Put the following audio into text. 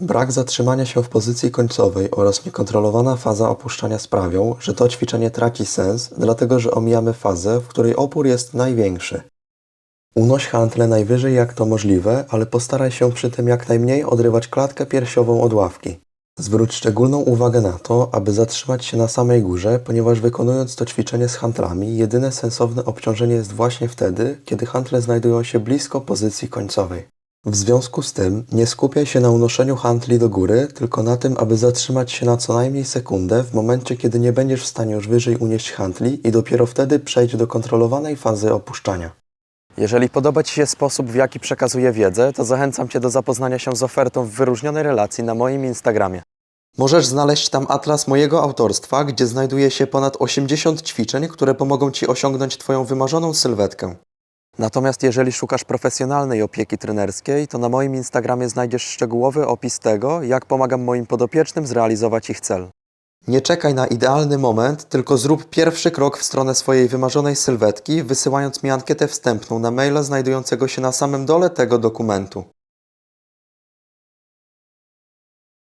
Brak zatrzymania się w pozycji końcowej oraz niekontrolowana faza opuszczania sprawią, że to ćwiczenie traci sens, dlatego że omijamy fazę, w której opór jest największy. Unoś hantle najwyżej jak to możliwe, ale postaraj się przy tym jak najmniej odrywać klatkę piersiową od ławki. Zwróć szczególną uwagę na to, aby zatrzymać się na samej górze, ponieważ wykonując to ćwiczenie z hantlami, jedyne sensowne obciążenie jest właśnie wtedy, kiedy hantle znajdują się blisko pozycji końcowej. W związku z tym nie skupiaj się na unoszeniu hantli do góry, tylko na tym, aby zatrzymać się na co najmniej sekundę w momencie, kiedy nie będziesz w stanie już wyżej unieść hantli i dopiero wtedy przejdź do kontrolowanej fazy opuszczania. Jeżeli podoba Ci się sposób, w jaki przekazuję wiedzę, to zachęcam Cię do zapoznania się z ofertą w wyróżnionej relacji na moim Instagramie. Możesz znaleźć tam atlas mojego autorstwa, gdzie znajduje się ponad 80 ćwiczeń, które pomogą Ci osiągnąć Twoją wymarzoną sylwetkę. Natomiast jeżeli szukasz profesjonalnej opieki trenerskiej, to na moim Instagramie znajdziesz szczegółowy opis tego, jak pomagam moim podopiecznym zrealizować ich cel. Nie czekaj na idealny moment, tylko zrób pierwszy krok w stronę swojej wymarzonej sylwetki, wysyłając mi ankietę wstępną na maila znajdującego się na samym dole tego dokumentu.